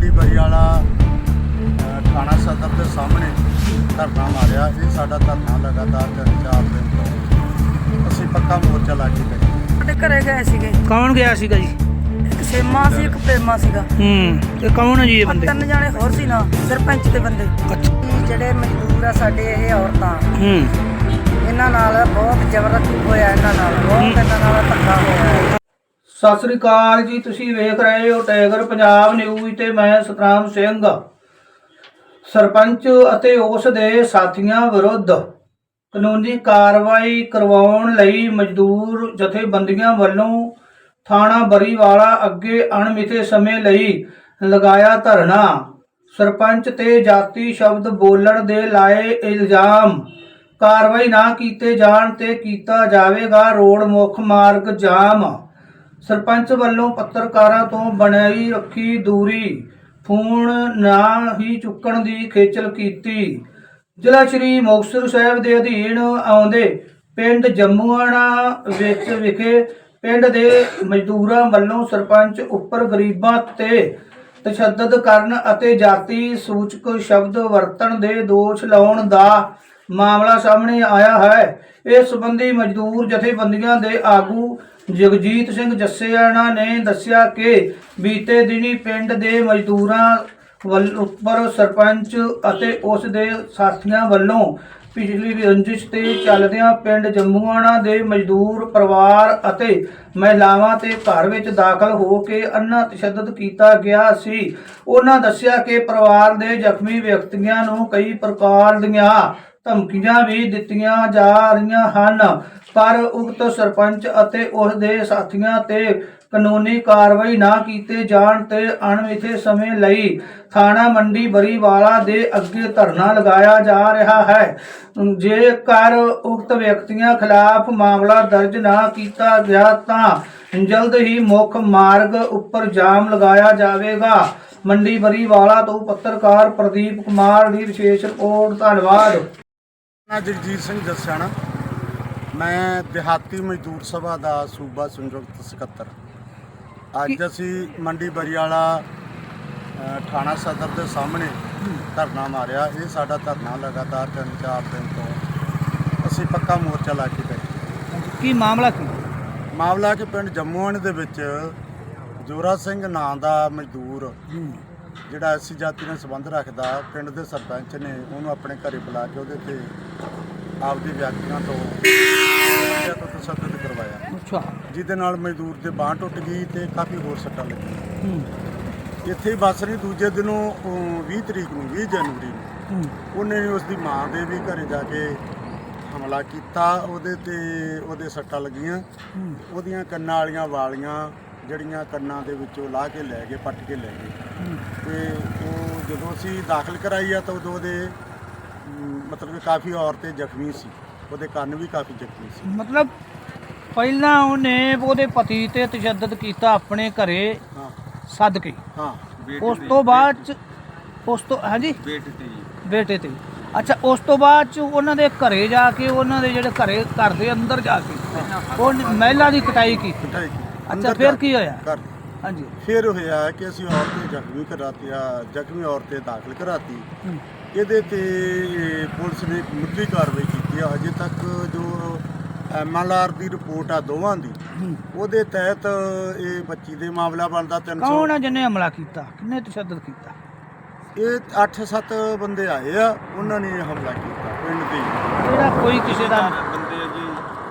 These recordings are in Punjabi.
ਮੰਡੀ ਬਰੀਵਾਲਾ ਥਾਣਾ ਸਦਰ ਦੇ ਸਾਹਮਣੇ ਧਰਨਾ ਮਾਰਿਆ ਇਹ ਸਾਡਾ ਧਰਨਾ ਲਗਾਤਾਰ ਤਿੰਨ ਚਾਰ ਦਿਨ ਤੋਂ ਅਸੀਂ ਪੱਕਾ ਮੋਰਚਾ ਲਾ ਕੇ ਬੈਠੇ ਸਾਡੇ ਘਰੇ ਗਏ ਸੀਗੇ। ਕੌਣ ਗਿਆ ਸੀਗਾ ਜੀ? ਇੱਕ ਸੇਮਾ ਸੀ ਇੱਕ ਪ੍ਰੇਮਾ ਸੀਗਾ। ਹੂੰ ਤੇ ਕੌਣ ਹੈ ਜੀ ਇਹ ਬੰਦੇ? ਤਿੰਨ ਜਾਣੇ ਹੋਰ ਸੀ ਨਾ ਸਰਪੰਚ ਦੇ ਬੰਦੇ। ਅੱਛਾ। ਇਹ ਜਿਹੜੇ ਮਜ਼ਦੂਰ ਆ ਸਾਡੇ ਇਹ ਔਰਤਾਂ। ਹੂੰ। ਇਹਨਾਂ ਨਾਲ ਬਹੁਤ ਜ਼ਬਰਦਸਤੀ ਹੋਇਆ ਇਹਨਾਂ ਨਾਲ। ਬਹੁਤ ਇਹਨਾਂ ਨਾਲ ਧੱਕਾ ਹੋਇਆ। ਸਤਿ ਸ੍ਰੀ ਅਕਾਲ ਜੀ, ਤੁਸੀਂ ਵੇਖ ਰਹੇ ਹੋ ਟਾਈਗਰ ਪੰਜਾਬ ਨਿਊਜ਼ ਤੇ ਮੈਂ ਸਤਨਾਮ ਸਿੰਘ। ਸਰਪੰਚ ਅਤੇ ਉਸ ਦੇ ਸਾਥੀਆਂ ਵਿਰੁੱਧ ਕਾਨੂੰਨੀ ਕਾਰਵਾਈ ਕਰਵਾਉਣ ਲਈ ਮਜ਼ਦੂਰ ਜਥੇਬੰਦੀਆਂ ਵੱਲੋਂ ਥਾਣਾ ਬਰੀਵਾਲਾ ਅੱਗੇ ਅਣਮਿੱਥੇ ਸਮੇਂ ਲਈ ਲਗਾਇਆ ਧਰਨਾ। ਸਰਪੰਚ ਤੇ ਜਾਤੀ ਸ਼ਬਦ ਬੋਲਣ ਦੇ ਲਾਏ ਇਲਜ਼ਾਮ। ਕਾਰਵਾਈ ਨਾ ਕੀਤੇ ਜਾਣ ਤੇ ਕੀਤਾ ਜਾਵੇਗਾ ਰੋਡ ਮੁੱਖ ਮਾਰਗ ਜਾਮ। ਸਰਪੰਚ ਵੱਲੋਂ ਪੱਤਰਕਾਰਾਂ ਤੋਂ ਬਣਾਈ ਰੱਖੀ ਦੂਰੀ ਫੋਨ ਨਾ ਹੀ ਚੁੱਕਣ ਦੀ ਖੇਚਲ ਕੀਤੀ। ਜ਼ਿਲ੍ਹਾ ਸ਼੍ਰੀ ਮੁਕਤਸਰ ਸਾਹਿਬ ਦੇ ਅਧੀਨ ਆਉਂਦੇ ਪਿੰਡ ਜੰਮੂਆਣਾ ਵਿੱਚ ਵਿਖੇ ਪਿੰਡ ਦੇ ਮਜ਼ਦੂਰਾਂ ਵੱਲੋਂ ਸਰਪੰਚ ਉੱਪਰ ਗਰੀਬਾਂ ਤੇ ਤਸ਼ੱਦਦ ਕਰਨ ਅਤੇ ਜਾਤੀ ਸੂਚਕ ਸ਼ਬਦ ਵਰਤਣ ਦੇ ਦੋਸ਼ ਲਾਉਣ ਦਾ ਮਾਮਲਾ ਸਾਹਮਣੇ ਆਇਆ ਹੈ। ਇਸ ਸੰਬੰਧੀ ਮਜ਼ਦੂਰ ਜਥੇਬੰਦੀਆਂ ਦੇ ਆਗੂ ਜਗਜੀਤ ਸਿੰਘ ਜੱਸੇਆਣਾ ਨੇ ਦੱਸਿਆ ਕਿ ਬੀਤੇ ਦਿਨੀ ਪਿੰਡ ਦੇ ਮਜ਼ਦੂਰਾਂ ਵੱਲ ਉੱਪਰ ਸਰਪੰਚ ਅਤੇ ਉਸ ਦੇ ਸਾਥੀਆਂ ਵੱਲੋਂ ਪਿਛਲੀ ਰੰਜਿਸ਼ ਤੇ ਚੱਲਦਿਆਂ ਪਿੰਡ ਜੰਮੂਆਣਾ ਦੇ ਮਜ਼ਦੂਰ ਪਰਿਵਾਰ ਅਤੇ ਮਹਿਲਾਵਾਂ ਤੇ ਘਰ ਵਿੱਚ ਦਾਖਲ ਹੋ ਕੇ ਅੰਨਾ ਤਸ਼ੱਦਦ ਕੀਤਾ ਗਿਆ ਸੀ। ਉਹਨਾਂ ਦੱਸਿਆ ਕਿ ਪਰਿਵਾਰ ਦੇ ਜ਼ਖਮੀ ਵਿਅਕਤੀਆਂ ਨੂੰ ਕਈ ਪ੍ਰਕਾਰ ਦੀਆਂ ਧਮਕੀਆਂ ਵੀ ਦਿੱਤੀਆਂ ਜਾ ਰਹੀਆਂ ਹਨ। ਪਰ ਉਕਤ ਸਰਪੰਚ ਅਤੇ ਉਸ ਦੇ ਸਾਥੀਆਂ ਤੇ ਕਾਨੂੰਨੀ ਕਾਰਵਾਈ ਨਾ ਕੀਤੇ ਜਾਣ ਤੇ ਅਣਮਿੱਥੇ ਸਮੇਂ ਲਈ ਥਾਣਾ ਮੰਡੀ ਬਰੀਵਾਲਾ ਦੇ ਅੱਗੇ ਧਰਨਾ ਲਗਾਇਆ ਜਾ ਰਿਹਾ ਹੈ। ਜੇਕਰ ਉਕਤ ਵਿਅਕਤੀਆਂ ਖਿਲਾਫ ਮਾਮਲਾ ਦਰਜ ਨਾ ਕੀਤਾ ਗਿਆ ਤਾਂ ਜਲਦ ਹੀ ਮੁੱਖ ਮਾਰਗ ਉੱਪਰ ਜਾਮ ਲਗਾਇਆ ਜਾਵੇਗਾ। ਮੰਡੀ ਬਰੀਵਾਲਾ ਤੋਂ ਪੱਤਰਕਾਰ ਪ੍ਰਦੀਪ ਕੁਮਾਰ ਦੀ ਵਿਸ਼ੇਸ਼ ਰਿਪੋਰਟ। ਧੰਨਵਾਦ। ਮੈਂ ਜਗਜੀਤ ਸਿੰਘ ਜੱਸਿਆਣਾ ਮੈਂ ਦਿਹਾਤੀ ਮਜ਼ਦੂਰ ਸਭਾ ਦਾ ਸੂਬਾ ਸੰਯੁਕਤ ਸਕੱਤਰ। ਅੱਜ ਅਸੀਂ ਮੰਡੀ ਬਰੀਵਾਲਾ ਅ, ਥਾਣਾ ਸਦਰ ਦੇ ਸਾਹਮਣੇ ਧਰਨਾ ਮਾਰਿਆ। ਇਹ ਸਾਡਾ ਧਰਨਾ ਲਗਾਤਾਰ ਤਿੰਨ ਚਾਰ ਦਿਨ ਤੋਂ ਅਸੀਂ ਪੱਕਾ ਮੋਰਚਾ ਲਾ ਕੇ ਬੈਠੇ ਕੀ ਮਾਮਲਾ ਕੀ? ਮਾਮਲਾ ਕਿ ਪਿੰਡ ਜੰਮੂਆਣ ਦੇ ਵਿੱਚ ਜੋਰਾ ਸਿੰਘ ਨਾਂ ਦਾ ਮਜ਼ਦੂਰ ਜਿਹੜਾ ਐਸੀ ਜਾਤੀ ਨਾਲ ਸੰਬੰਧ ਰੱਖਦਾ ਪਿੰਡ ਦੇ ਸਰਪੰਚ ਨੇ ਉਹਨੂੰ ਆਪਣੇ ਘਰੇ ਬੁਲਾ ਕੇ ਉਹਦੇ ਤੇ ਆਪਦੀ ਵਿਅਕਤੀਆਂ ਤੋਂ ਵਿਅਕਤੀਆਂ ਤੋਂ ਤਸ਼ੱਦਦ ਕਰਵਾਇਆ। ਅੱਛਾ। ਜਿਹਦੇ ਨਾਲ ਮਜ਼ਦੂਰ ਦੇ ਬਾਂਹ ਟੁੱਟ ਗਈ ਤੇ ਕਾਫੀ ਹੋਰ ਸੱਟਾਂ ਲੱਗੀਆਂ। ਹੂੰ। ਇੱਥੇ ਹੀ ਬਸ ਨਹੀਂ ਦੂਜੇ ਦਿਨੋਂ ਅਹ, 20 ਤਰੀਕ ਨੂੰ 20 ਜਨਵਰੀ ਨੂੰ ਉਹਨੇ ਉਸ ਦੀ ਮਾਂ ਦੇ ਵੀ ਘਰੇ ਜਾ ਕੇ ਹਮਲਾ ਕੀਤਾ ਉਹਦੇ ਤੇ ਉਹਦੇ ਸੱਟਾਂ ਲੱਗੀਆਂ। ਉਹਦੀਆਂ ਕੰਨਾਂ ਵਾਲੀਆਂ ਵਾਲੀਆਂ ਜਿਹੜੀਆਂ ਕੰਨਾਂ ਦੇ ਵਿੱਚੋਂ ਲਾਹ ਕੇ ਲੈ ਗਏ ਪੱਟ ਕੇ ਲੈ ਗਏ। ਤੇ ਉਹ ਜਦੋਂ ਅਸੀਂ ਦਾਖਲ ਕਰਾਈ ਆ ਤਾਂ ਉਦੋਂ ਉਹਦੇ ਅਮ, ਮਤਲਬ ਕਿ ਕਾਫੀ ਔਰਤੇ ਜ਼ਖਮੀ ਸੀ। ਉਹਦੇ ਕੰਨ ਵੀ ਕਾਫੀ ਜ਼ਖਮੀ ਸੀ। ਮਤਲਬ ਪਹਿਲਾਂ ਉਹਨੇ ਉਹਦੇ ਪਤੀ ਤੇ ਤਸ਼ੱਦਦ ਕੀਤਾ ਆਪਣੇ ਘਰੇ ਹਾਂ। ਸੱਦ ਕੇ ਹਾਂ ਉਸ ਤੋਂ ਬਾਅਦ ਚ ਉਸ ਤੋਂ ਹਾਂਜੀ? ਬੇਟੇ ਤੇ ਬੇਟੇ ਤੇ। ਅੱਛਾ ਉਸ ਤੋਂ ਬਾਅਦ ਚ ਉਹਨਾਂ ਦੇ ਘਰੇ ਜਾ ਕੇ ਉਹਨਾਂ ਦੇ ਜਿਹੜੇ ਘਰੇ ਘਰ ਦੇ ਅੰਦਰ ਜਾ ਕੇ ਉਹ ਮਹਿਲਾ ਦੀ ਕਟਾਈ ਕੀਤੀ। ਕਟਾਈ ਕੀਤੀ। ਅੱਛਾ ਅੰਦਰ ਫਿਰ ਜਾ ਕੀ ਹੋਇਆ? ਘਰ ਹਾਂਜੀ। ਫਿਰ ਹੋਇਆ ਕਿ ਅਸੀਂ ਔਰਤੇ ਜ਼ਖਮੀ ਕਰਾਤੀ ਆ ਜ਼ਖਮੀ ਔਰਤੇ ਦਾਖਲ ਕਰਾਤੀ। ਹੂੰ, ਇਹਦੇ ਤੇ ਪੁਲਿਸ ਨੇ ਮੁੱਢਲੀ ਕਾਰਵਾਈ ਕੀਤੀ ਆ। ਹਜੇ ਤੱਕ ਜੋ ਐਮਐਲਆਰ ਦੀ ਰਿਪੋਰਟ ਆ ਦੋਵਾਂ ਦੀ ਹੂੰ। ਉਹਦੇ ਤਹਿਤ ਇਹ ਬੱਚੀ ਦੇ ਮਾਮਲਾ ਬਣਦਾ 300 ਕੌਣ ਆ ਜਿਹਨੇ ਹਮਲਾ ਕੀਤਾ? ਕਿੰਨੇ ਤਸ਼ੱਦਦ ਕੀਤਾ? ਇਹ 8-7 ਬੰਦੇ ਆਏ ਆ ਉਹਨਾਂ ਨੇ ਹਮਲਾ ਕੀਤਾ ਪਿੰਡ ਦੇ ਹੀ। ਜਿਹੜਾ ਕੋਈ ਕਿਸੇ ਦਾ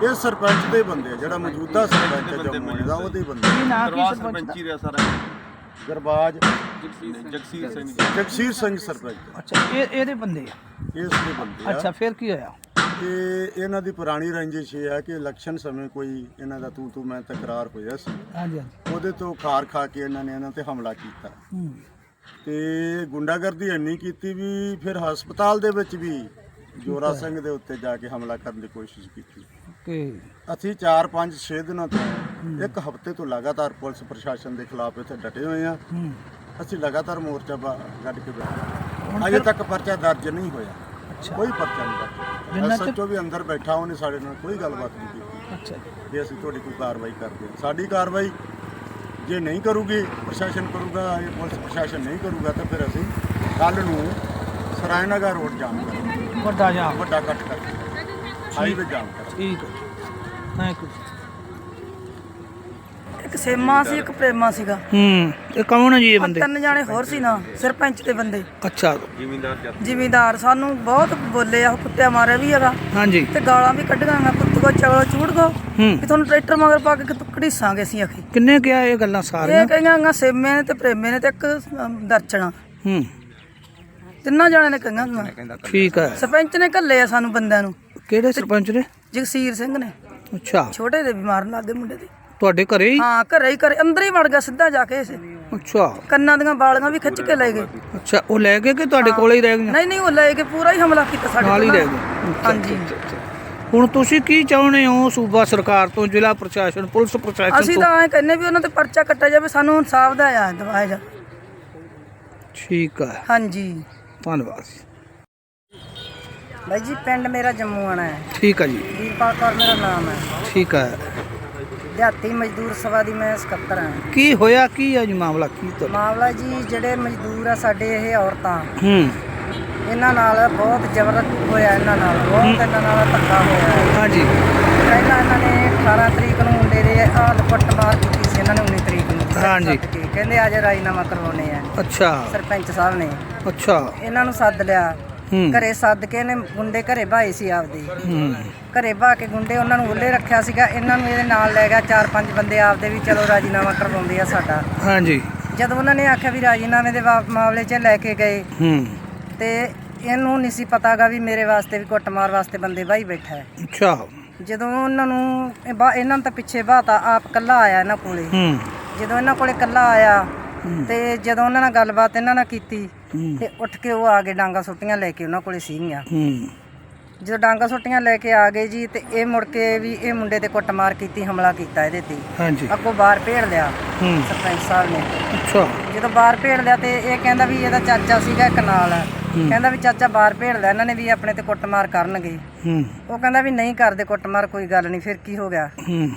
ਇਹ ਸਰਪੰਚ ਦੇ ਬੰਦੇ ਆ ਜਿਹੜਾ ਮੌਜੂਦਾ ਸਰਪੰਚ ਹੈ ਜੰਮੂ ਦਾ ਉਹਦੇ ਬੰਦੇ ਕੀ ਨਾਂ ਕੀ ਦਰਬਾਰ ਸਰਪੰਚ ਸਰਪੰਚੀ ਦਾ? ਸਾਰਾ ਗਰਬਾਜ ਜਗਸੀਰ ਸਿੰਘ। ਜੀ ਜਗਸੀਰ ਸਿੰਘ। ਸਰਪੰਚ ਅੱਛਾ ਇਹ ਇਹਦੇ ਬੰਦੇ ਆ? ਇਸ ਦੇ ਬੰਦੇ ਆ। ਅੱਛਾ ਫਿਰ ਕੀ ਹੋਇਆ? ਇਹ ਇਹਨਾਂ ਦੀ ਪੁਰਾਣੀ ਰੰਜਿਸ਼ ਇਹ ਹੈ ਕਿ ਇਲੈਕਸ਼ਨ ਸਮੇਂ ਕੋਈ ਇਹਨਾਂ ਦਾ ਤੂੰ ਤੂੰ ਮੈਂ ਤਕਰਾਰ ਹੋਇਆ ਸੀ। ਹਾਂਜੀ ਹਾਂਜੀ। ਉਹਦੇ ਤੋਂ ਖਾਰ ਖਾ ਕੇ ਇਹਨਾਂ ਨੇ ਇਹਨਾਂ ਤੇ ਹਮਲਾ ਕੀਤਾ। ਹੂੰ। ਤੇ ਗੁੰਡਾਗਰਦੀ ਇੰਨੀ ਕੀਤੀ ਵੀ ਫਿਰ ਹਸਪਤਾਲ ਦੇ ਵਿੱਚ ਵੀ ਜੋਰਾ ਸਿੰਘ ਦੇ ਉੱਤੇ ਜਾ ਕੇ ਹਮਲਾ ਕਰਨ ਦੀ ਕੋਸ਼ਿਸ਼ ਕੀਤੀ। ਕਿ ਅਸੀਂ 4 5 6 ਦਿਨਾਂ ਤੋਂ ਇੱਕ ਹਫ਼ਤੇ ਤੋਂ ਲਗਾਤਾਰ ਪੁਲਿਸ ਪ੍ਰਸ਼ਾਸਨ ਦੇ ਖਿਲਾਫ ਇੱਥੇ ਡਟੇ ਹੋਏ ਆ ਅਸੀਂ ਲਗਾਤਾਰ ਮੋਰਚਾ ਬਾ- ਕੱਢ ਕੇ ਬੈਠੇ ਅਜੇ ਤੱਕ ਪਰਚਾ ਦਰਜ ਨਹੀਂ ਹੋਇਆ। ਕੋਈ ਪਰਚਾ ਨਹੀਂ ਦਰਜ ਜਿੰਨਾ ਚਿਰ- ਐਸਐਚਓ ਵੀ ਅੰਦਰ ਬੈਠਾ ਉਹਨੇ ਸਾਡੇ ਨਾਲ ਕੋਈ ਗੱਲਬਾਤ ਨਹੀਂ ਕੀਤੀ। ਅੱਛਾ। ਵੀ ਅਸੀਂ ਤੁਹਾਡੀ ਕੋਈ ਕਾਰਵਾਈ ਕਰਦੇ ਹਾਂ। ਸਾਡੀ ਕਾਰਵਾਈ ਜੇ ਨਹੀਂ ਕਰੂਗੀ ਪ੍ਰਸ਼ਾਸਨ ਕਰੂਗਾ ਇਹ ਪੁਲਿਸ ਪ੍ਰਸ਼ਾਸਨ ਨਹੀਂ ਕਰੂਗਾ ਤਾਂ ਫਿਰ ਅਸੀਂ ਕੱਲ ਨੂੰ ਸਰਾਇਨਗਰ ਰੋਡ ਜਾਮ ਕਰਾਂਗੇ। ਵੱਡਾ ਜਾ ਵੱਡਾ ਇਕੱਠ ਠੀਕ। ਹੈ। ਥੈਂਕ ਯੂ ਇੱਕ ਸੇਮਾ ਸੀ ਇੱਕ ਪ੍ਰੇਮਾ ਸੀਗਾ। ਹੂੰ ਇਹ ਕੌਣ ਹੈ ਜੀ ਇਹ ਬੰਦੇ? ਤਿੰਨ ਜਾਣੇ ਹੋਰ ਸੀ ਨਾ ਸਰਪੰਚ ਦੇ ਬੰਦੇ। ਅੱਛਾ। ਜ਼ਿਮੀਂਦਾਰ ਸਾਨੂੰ ਬਹੁਤ ਬੋਲੇ ਆ ਕੁੱਤਿਆ ਮਾਰਿਆ ਵੀ ਹੈਗਾ। ਹਾਂਜੀ। ਤੇ ਗਾਲਾਂ ਵੀ ਕੱਢੀਆਂ ਮੈਂ ਕੁੱਤ ਕੋ ਚਵਲ ਚੂੜ ਕੋ। ਹੂੰ। ਕਿ ਤੁਹਾਨੂੰ ਟਰੈਕਟਰ ਮਗਰ ਪਾ ਕੇ ਘੜੀਸਾਂਗੇ ਅਸੀਂ ਅਖੀ ਕਿੰਨੇ ਕਿਹਾ ਇਹ ਗੱਲਾਂ ਸਾਰੀਆਂ? ਇਹ ਕਹੀਆਂ ਗਾ ਸੇਮੇ ਨੇ ਤੇ ਪ੍ਰੇਮੇ ਨੇ ਤੇ ਇੱਕ ਦਰਚਣਾ। ਹੂੰ। ਤਿੰਨਾਂ ਜਾਣਿਆਂ ਨੇ ਕਹੀਆਂ। ਠੀਕ ਹੈ। ਸਰਪੰਚ ਨੇ ਘੱਲੇ ਆ ਸਾਨੂੰ ਬੰਦਿਆਂ ਨੂੰ। ਕਿਹੜੇ ਸਰਪੰਚ ਨੇ? ਜਗਸੀਰ ਸਿੰਘ ਨੇ। ਅੱਛਾ। ਛੋਟੇ ਦੇ ਬਿਮਾਰ ਲੱਗੇ ਮੁੰਡੇ ਦੇ। ਤੁਹਾਡੇ ਘਰੇ ਹੀ? ਹਾਂ ਘਰੇ ਹੀ ਘਰੇ। ਅੰਦਰ ਹੀ ਵੜ ਗਿਆ ਸਿੱਧਾ ਜਾ ਕੇ ਇਸੇ। ਅੱਛਾ। ਕੰਨਾਂ ਦੀਆਂ ਬਾਲੀਆਂ ਵੀ ਖਿੱਚ ਕੇ ਲੈ ਗਏ। ਅੱਛਾ ਉਹ ਲੈ ਗਏ ਕਿ ਤੁਹਾਡੇ ਕੋਲੇ ਹੀ ਰਹਿ ਗਈਆਂ? ਨਹੀਂ ਨਹੀਂ ਉਹ ਲੈ ਕੇ ਪੂਰਾ ਹੀ ਹਮਲਾ ਕੀਤਾ ਸਾਡੇ ਨਾਲ ਹੀ ਤੇ ਰਹਿ। ਗਏ। ਹਾਂਜੀ। ਹੁਣ ਤੁਸੀਂ ਕੀ ਚਾਹੁੰਦੇ ਹੋ ਸੂਬਾ ਸਰਕਾਰ ਤੋਂ ਜ਼ਿਲ੍ਹਾ ਪ੍ਰਸ਼ਾਸਨ ਪੁਲਿਸ ਪ੍ਰਸ਼ਾਸਨ ਅਸੀਂ ਤੋਂ? ਤਾਂ ਐ ਕਹਿੰਨੇ ਵੀ ਉਹਨਾਂ ਤੇ ਪਰਚਾ ਕੱਟਿਆ ਜਾਵੇ ਸਾਨੂੰ ਇਨਸਾਫ ਦਾ ਆ ਦਵਾਇਆ ਜਾ ਠੀਕ ਹੈ ਹਾਂਜੀ। ਧੰਨਵਾਦ ਜੀ। ਬਾਈ ਜੀ ਪਿੰਡ ਮੇਰਾ ਜੰਮੂ ਆਣਾ ਹੈ। ਠੀਕ ਹੈ ਜੀ। ਵੀਰਪਾਲ ਕੌਰ ਮੇਰਾ ਨਾਮ ਹੈ। ਠੀਕ ਹੈ ਦਿਹਾਤੀ ਮਜ਼ਦੂਰ ਸਭਾ ਦੀ ਮੈਂ ਸਕੱਤਰ ਹਾਂ। ਕੀ ਹੋਇਆ ਕੀ ਹੈ ਜੀ ਮਾਮਲਾ ਕੀ ਤੁਹਾਡਾ? ਮਾਮਲਾ ਜੀ ਜਿਹੜੇ ਮਜ਼ਦੂਰ ਆ ਸਾਡੇ ਇਹ ਔਰਤਾਂ ਹੂੰ। ਇਹਨਾਂ ਨਾਲ ਬਹੁਤ ਜ਼ਬਰਦਸਤ ਹੋਇਆ ਇਹਨਾਂ ਨਾਲ ਬਹੁਤ ਇਹਨਾਂ ਨਾਲ ਧੱਕਾ ਹੋਇਆ। ਹੈ। ਹਾਂਜੀ। ਪਹਿਲਾਂ ਇਹਨਾਂ ਨੇ 18 ਤਰੀਕ ਨੂੰ ਮੁੰਡੇ ਦੇ ਆਹ ਲਪਟ ਮਾਰ ਕੀਤੀ ਸੀ ਇਹਨਾਂ ਨੇ 19 ਤਰੀਕ ਨੂੰ। ਹਾਂਜੀ। ਕਹਿੰਦੇ ਅੱਜ ਰਾਜੀਨਾਮਾ ਕਰਵਾਉਣੇ ਆ। ਅੱਛਾ। ਸਰਪੰਚ ਸਾਹਿਬ ਨੇ। ਅੱਛਾ। ਇਹਨਾਂ ਨੂੰ ਸੱਦ ਲਿਆ। ਘਰੇ ਸੱਦ ਕੇ ਇਹਨੇ ਗੁੰਡੇ ਘਰੇ ਭਾਏ ਸੀ ਆਪਦੇ। ਘਰੇ ਭਾ ਕੇ ਗੁੰਡੇ ਉਹਨਾਂ ਨੂੰ ਉੱਲੇ ਰੱਖਿਆ ਸੀਗਾ। ਇਹਨਾਂ ਨੂੰ ਇਹਦੇ ਨਾਲ ਲੈ ਗਿਆ ਚਾਰ ਪੰਜ ਬੰਦੇ ਆਪਦੇ ਵੀ ਚਲੋ ਰਾਜੀਨਾਮਾ ਕਰਵਾਉਂਦੇ ਆ ਸਾਡਾ। ਹਾਂਜੀ। ਜਦੋਂ ਉਹਨਾਂ ਨੇ ਆਖਿਆ ਵੀ ਰਾਜੀਨਾਮੇ ਦੇ ਮਾਮਲੇ 'ਚ ਲੈ ਕੇ ਗਏ ਹੂੰ। ਤੇ ਇਹਨੂੰ ਨਹੀਂ ਸੀ ਪਤਾਗਾ ਵੀ ਮੇਰੇ ਵਾਸਤੇ ਵੀ ਕੁੱਟਮਾਰ ਵਾਸਤੇ ਬੰਦੇ ਬਾਈ ਬੈਠਾ ਹੈ। ਅੱਛਾ। ਜਦੋਂ ਉਹਨਾਂ ਨੂੰ ਇਹ ਬਾ- ਇਹਨਾਂ ਨੂੰ ਤਾਂ ਪਿੱਛੇ ਬਾਤਾ ਆਪ ਕੱਲਾ ਆਇਆ ਇਹਨਾਂ ਕੋਲੇ। ਹੂੰ। ਜਦੋਂ ਇਹਨਾਂ ਕੋਲੇ ਕੱਲਾ ਆਇਆ ਤੇ ਜਦੋਂ ਉਹਨਾਂ ਨਾਲ ਗੱਲਬਾਤ ਇਹਨਾਂ ਨਾਲ ਕੀਤੀ ਤੇ ਉੱਠ ਕੇ ਉਹ ਆ ਗਏ ਡਾਂਗਾ ਸੁੱਟੀਆਂ ਲੈ ਕੇ ਉਹਨਾਂ ਕੋਲੇ ਸੀਗੀਆਂ। ਹੂੰ। ਜਦੋਂ ਡਾਂਗਾ ਸੁੱਟੀਆਂ ਲੈ ਕੇ ਆ ਗਏ ਜੀ ਤੇ ਇਹ ਮੁੜ ਕੇ ਵੀ ਇਹ ਮੁੰਡੇ ਤੇ ਕੁੱਟਮਾਰ ਕੀਤੀ ਹਮਲਾ ਕੀਤਾ ਇਹਦੇ ਤੇ। ਹਾਂਜੀ। ਅੱਗੋਂ ਬਾਹਰ ਭੇੜ ਲਿਆ ਹੂੰ। ਸਰਪੰਚ ਸਾਹਿਬ ਨੇ। ਅੱਛਾ। ਜਦੋਂ ਬਾਹਰ ਭੇੜ ਲਿਆ ਤੇ ਇਹ ਕਹਿੰਦਾ ਵੀ ਇਹਦਾ ਚਾਚਾ ਸੀਗਾ ਇੱਕ ਨਾਲ। ਕਹਿੰਦਾ ਵੀ ਚਾਚਾ ਬਾਹਰ ਭੇੜ ਲਿਆ ਇਹਨਾਂ ਨੇ ਵੀ ਆਪਣੇ ਤੇ ਕੁੱਟਮਾਰ ਕਰਨਗੇ। ਹੂੰ। ਉਹ ਕਹਿੰਦਾ ਵੀ ਨਹੀਂ ਕਰਦੇ ਕੁੱਟਮਾਰ ਕੋਈ ਗੱਲ ਨਹੀਂ ਫਿਰ ਕੀ ਹੋ ਗਿਆ? ਹੂੰ।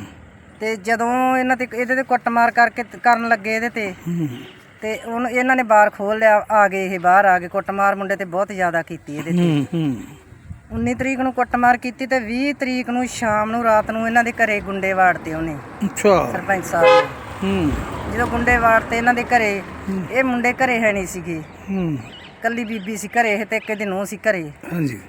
ਤੇ ਜਦੋਂ ਇਹਨਾਂ ਤੇ ਇਹਦੇ ਤੇ ਕੁੱਟਮਾਰ ਕਰਕੇ ਕਰਨ ਲੱਗੇ ਇਹਦੇ ਤੇ ਹੂੰ। ਤੇ ਉਹਨੂੰ ਇਹਨਾਂ ਨੇ ਬਾਹਰ ਖੋਲ ਲਿਆ ਆ ਗਏ ਇਹ ਬਾਹਰ ਆ ਗਏ। ਕੁੱਟਮਾਰ ਮੁੰਡੇ ਤੇ ਬਹੁਤ ਜ਼ਿਆਦਾ ਕੀਤੀ ਇਹਦੇ ਤੇ। ਹੂੰ ਹੂੰ। 19 ਤਰੀਕ ਨੂੰ ਕੁੱਟਮਾਰ ਕੀਤੀ ਤੇ 20 ਤਰੀਕ ਨੂੰ ਸ਼ਾਮ ਨੂੰ ਰਾਤ ਨੂੰ ਇਹਨਾਂ ਦੇ ਘਰੇ ਗੁੰਡੇ ਵਾੜਤੇ ਉਹਨੇ। ਅੱਛਾ। ਸਰਪੰਚ ਸਾਹਿਬ ਨੇ। ਹੂੰ। ਜਦੋਂ ਗੁੰਡੇ ਵਾੜਤੇ ਇਹਨਾਂ ਦੇ ਘਰੇ ਇਹ ਮੁੰਡੇ ਘਰੇ ਹੈ ਨਹੀਂ ਸੀਗੇ। ਹੂੰ। ਕੱਲੀ ਬੀਬੀ ਸੀ ਘਰੇ ਇਹ ਤੇ ਇੱਕ ਇਹਦੀ ਨੂੰਹ ਸੀ ਘਰੇ। ਹਾਂਜੀ।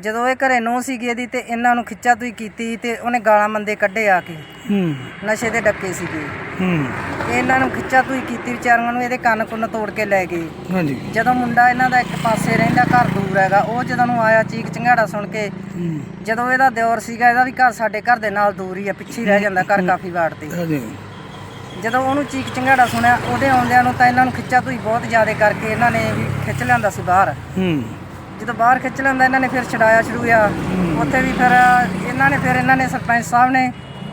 ਜਦੋਂ ਇਹ ਘਰੇ ਨੂੰਹ ਸੀਗੀ ਇਹਦੀ ਤੇ ਇਹਨਾਂ ਨੂੰ ਖਿੱਚਾ ਤੁਈ ਕੀਤੀ ਤੇ ਉਹਨੇ ਗਾਲਾਂ ਮੰਦੇ ਕੱਢੇ ਆ ਕੇ। ਹੂੰ। ਨਸ਼ੇ ਦੇ ਡੱਕੇ ਸੀਗੇ। ਹੂੰ। ਤੇ ਇਹਨਾਂ ਨੂੰ ਖਿੱਚਾ ਤੁਈ ਕੀਤੀ ਵਿਚਾਰੀਆਂ ਨੂੰ ਇਹਦੇ ਕੰਨ ਕੁੰਨ ਤੋੜ ਕੇ ਲੈ ਗਏ। ਹਾਂਜੀ। ਜਦੋਂ ਮੁੰਡਾ ਇਹਨਾਂ ਦਾ ਇੱਕ ਪਾਸੇ ਰਹਿੰਦਾ ਘਰ ਦੂਰ ਹੈਗਾ ਉਹ ਜਦੋਂ ਨੂੰ ਆਇਆ ਚੀਕ ਚੰਗਾੜਾ ਸੁਣ ਕੇ ਹੂੰ। ਜਦੋਂ ਇਹਦਾ ਦਿਓਰ ਸੀਗਾ ਇਹਦਾ ਵੀ ਘਰ ਸਾਡੇ ਘਰ ਦੇ ਨਾਲ ਦੂਰ ਹੀ ਆ ਪਿੱਛੇ ਹੀ ਰਹਿ ਜਾਂਦਾ ਘਰ ਕਾਫੀ ਵਾਰ ਤੇ ਹਾਂਜੀ। ਜਦੋਂ ਉਹਨੂੰ ਚੀਕ ਚੰਗਾੜਾ ਸੁਣਿਆ ਉਹਦੇ ਆਉਂਦਿਆਂ ਨੂੰ ਤਾਂ ਇਹਨਾਂ ਨੂੰ ਖਿੱਚਾ ਤੁਈ ਬਹੁਤ ਜ਼ਿਆਦਾ ਕਰਕੇ ਇਹਨਾਂ ਨੇ ਵੀ ਖਿੱਚ ਲਿਆਂਦਾ ਸੀ ਬਾਹਰ। ਹੂੰ। ਜਦੋਂ ਬਾਹਰ ਖਿੱਚ ਲੈਂਦਾ ਇਹਨਾਂ ਨੇ ਫਿਰ ਛਡਾਇਆ ਛਡੂਇਆ ਉੱਥੇ ਵੀ ਫਿਰ ਇਹਨਾਂ ਨੇ ਫਿਰ ਇਹਨਾਂ ਨੇ ਸਰਪੰਚ ਸਾਹਿਬ ਨੇ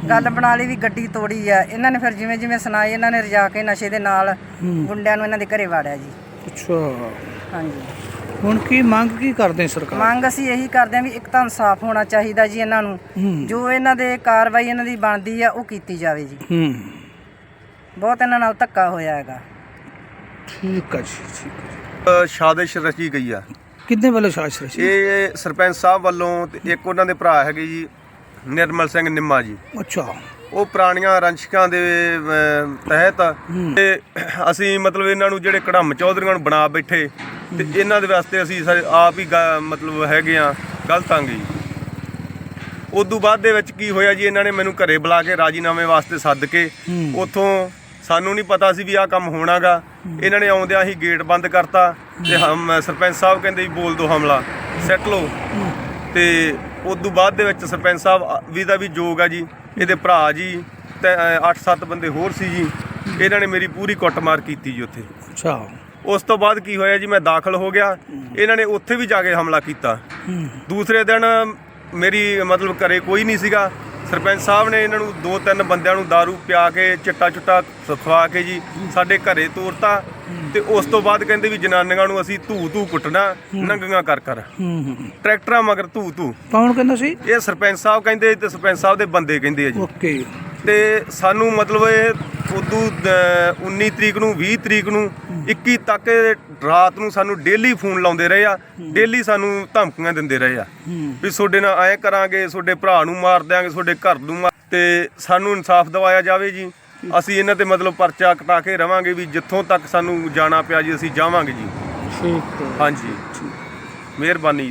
ਗੱਲ ਬਣਾ ਲਈ ਵੀ ਗੱਡੀ ਤੋੜੀ ਆ। ਇਹਨਾਂ ਨੇ ਫਿਰ ਜਿਵੇਂ ਜਿਵੇਂ ਸੁਣਾਈ ਇਹਨਾਂ ਨੇ ਰਜਾ ਕੇ ਨਸ਼ੇ ਦੇ ਨਾਲ ਗੁੰਡਿਆਂ ਨੂੰ ਇਹਨਾਂ ਦੇ ਘਰੇ ਵਾੜਿਆ ਜੀ। ਅੱਛਾ। ਹਾਂਜੀ। ਹੁਣ ਕੀ ਮੰਗ ਕੀ ਕਰਦੇ ਸਰਕਾਰ? ਮੰਗ ਅਸੀਂ ਇਹੀ ਕਰਦੇ ਹਾਂ ਵੀ ਇੱਕ ਤਾਂ ਇਨਸਾਫ ਹੋਣਾ ਚਾਹੀਦਾ ਜੀ ਇਹਨਾਂ ਨੂੰ। ਜੋ ਇਹਨਾਂ ਦੇ ਕਾਰਵਾਈ ਇਹਨਾਂ ਦੀ ਬਣਦੀ ਆ ਉਹ ਕੀਤੀ ਜਾਵੇ ਜੀ। ਹੂੰ। ਬਹੁਤ ਇਹਨਾਂ ਨਾਲ ਧੱਕਾ ਹੋਇਆ ਹੈਗਾ। ਠੀਕ ਹੈ ਜੀ ਠੀਕ। ਅ, ਸਾਜ਼ਿਸ਼ ਰਚੀ ਗਈ ਆ। ਕਿੰਨੇ ਵੱਲੋਂ ਸਾਜ਼ਿਸ਼ ਰਚੀ ਇਹ ਸਰਪੰਚ ਸਾਹਿਬ ਵੱਲੋਂ ਤੇ ਇੱਕ ਉਹਨਾਂ ਦੇ ਭਰਾ ਹੈਗੇ ਜੀ ਨਿਰਮਲ ਸਿੰਘ ਨਿੰਮਾ ਜੀ। ਅੱਛਾ। ਉਹ ਪੁਰਾਣੀਆਂ ਰੰਸ਼ਕਾਂ ਦੇ ਤਹਿਤ ਤੇ ਅਸੀਂ ਮਤਲਬ ਇਹਨਾਂ ਨੂੰ ਜਿਹੜੇ ਕੜਮ ਚੌਧਰੀਆਂ ਨੂੰ ਬਣਾ ਬੈਠੇ ਤੇ ਇਹਨਾਂ ਦੇ ਵਾਸਤੇ ਅਸੀਂ ਸਾਰੇ ਆਪ ਹੀ ਗ- ਮਤਲਬ ਹੈਗੇ ਆ ਗਲਤਾਂਗੇ ਜੀ। ਉਦੋਂ ਬਾਅਦ ਦੇ ਵਿੱਚ ਕੀ ਹੋਇਆ ਜੀ ਇਹਨਾਂ ਨੇ ਮੈਨੂੰ ਘਰੇ ਬੁਲਾ ਕੇ ਰਾਜੀਨਾਮੇ ਵਾਸਤੇ ਸੱਦ ਕੇ ਉੱਥੋਂ ਸਾਨੂੰ ਨਹੀਂ ਪਤਾ ਸੀ ਵੀ ਆਹ ਕੰਮ ਹੋਣਾਗਾ। ਇਹਨਾਂ ਨੇ ਆਉਂਦਿਆਂ ਹੀ ਗੇਟ ਬੰਦ ਕਰਤਾ ਤੇ ਹਮ ਸਰਪੰਚ ਸਾਹਿਬ ਕਹਿੰਦੇ ਵੀ ਬੋਲ ਦੋ ਹਮਲਾ। ਸੈੱਟ ਲਓ। ਤੇ ਉਦੋਂ ਬਾਅਦ ਦੇ ਵਿੱਚ ਸਰਪੰਚ ਸਾਹਿਬ ਵੀ ਦਾ ਵੀ ਜੋਗ ਆ ਜੀ। ਇਹਦੇ ਭਰਾ ਜੀ ਤੇ 8-7 ਬੰਦੇ ਹੋਰ ਸੀ ਜੀ। ਇਹਨਾਂ ਨੇ ਮੇਰੀ ਪੂਰੀ ਕੁੱਟਮਾਰ ਕੀਤੀ ਜੀ ਉੱਥੇ। ਅੱਛਾ। ਉਸ ਤੋਂ ਬਾਅਦ ਕੀ ਹੋਇਆ ਜੀ ਮੈਂ ਦਾਖਲ ਹੋ ਗਿਆ। ਇਹਨਾਂ ਨੇ ਉੱਥੇ ਵੀ ਜਾ ਕੇ ਹਮਲਾ ਕੀਤਾ। ਦੂਸਰੇ ਦਿਨ ਮੇਰੀ ਮਤਲਬ ਘਰੇ ਕੋਈ ਨਹੀਂ ਸੀਗਾ। ਸਰਪੰਚ ਸਾਹਿਬ ਨੇ ਇਹਨਾਂ ਨੂੰ ਦੋ ਤਿੰਨ ਬੰਦਿਆਂ ਨੂੰ दारू ਪਿਆ ਕੇ ਚਿੱਟਾ ਚੁੱਟਾ ਖਵਾ ਕੇ ਜੀ ਸਾਡੇ ਘਰੇ ਤੋਰਤਾ ਤੇ ਉਸ ਤੋਂ ਬਾਅਦ ਕਹਿੰਦੇ ਵੀ ਜਨਾਨੀਆਂ ਨੂੰ ਅਸੀਂ ਧੂ ਧੂ ਕੁੱਟਣਾ ਨੰਗੀਆਂ ਕਰ ਕਰ। ਟਰੈਕਟਰਾਂ ਮਗਰ ਧੂ ਧੂ। ਕੌਣ ਕਹਿੰਦਾ ਸੀ? ਇਹ ਸਰਪੰਚ ਸਾਹਿਬ ਕਹਿੰਦੇ ਤੇ ਸਰਪੰਚ ਸਾਹਿਬ ਦੇ ਬੰਦੇ ਕਹਿੰਦੇ ਆ ਜੀ। ਓਕੇ। ਤੇ ਸਾਨੂੰ ਮਤਲਬ ਇਹ ਉਦੋਂ ਅਹ, 19 ਤਰੀਕ ਨੂੰ 20 ਤਰੀਕ ਨੂੰ 21 ਤੱਕ ਰਾਤ ਨੂੰ ਸਾਨੂੰ ਡੇਲੀ ਫੋਨ ਲਾਉਂਦੇ ਰਹੇ ਆ। ਡੇਲੀ ਸਾਨੂੰ ਧਮਕੀਆਂ ਦਿੰਦੇ ਰਹੇ ਆ। ਵੀ ਤੁਹਾਡੇ ਨਾਲ ਐਂ ਕਰਾਂਗੇ ਤੁਹਾਡੇ ਭਰਾ ਨੂੰ ਮਾਰ ਦਿਆਂਗੇ ਤੁਹਾਡੇ ਘਰ ਨੂੰ ਮਾਰ ਤੇ ਸਾਨੂੰ ਇਨਸਾਫ ਦਿਵਾਇਆ ਜਾਵੇ ਜੀ। ਅਸੀਂ ਇਹਨਾਂ ਤੇ ਮਤਲਬ ਪਰਚਾ ਕਟਾ ਕੇ ਰਵਾਂਗੇ ਵੀ ਜਿੱਥੋਂ ਤੱਕ ਸਾਨੂੰ ਜਾਣਾ ਪਿਆ ਜੀ ਅਸੀਂ ਜਾਵਾਂਗੇ ਜੀ। ਠੀਕ ਹੈ। ਹਾਂਜੀ। ਮਿਹਰਬਾਨੀ।